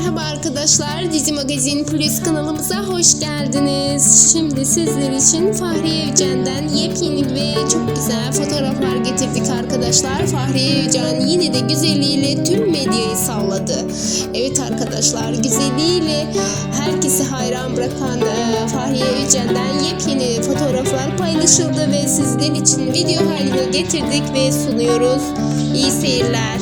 Merhaba arkadaşlar, Dizi Magazin Plus kanalımıza hoş geldiniz. Şimdi sizler için Fahriye Evcen'den yepyeni ve çok güzel fotoğraflar getirdik arkadaşlar. Fahriye Evcen yine de güzelliğiyle tüm medyayı salladı. Evet arkadaşlar, güzelliğiyle herkesi hayran bırakan e, Fahriye Evcen'den yepyeni fotoğraflar paylaşıldı ve sizler için video haline getirdik ve sunuyoruz. İyi seyirler.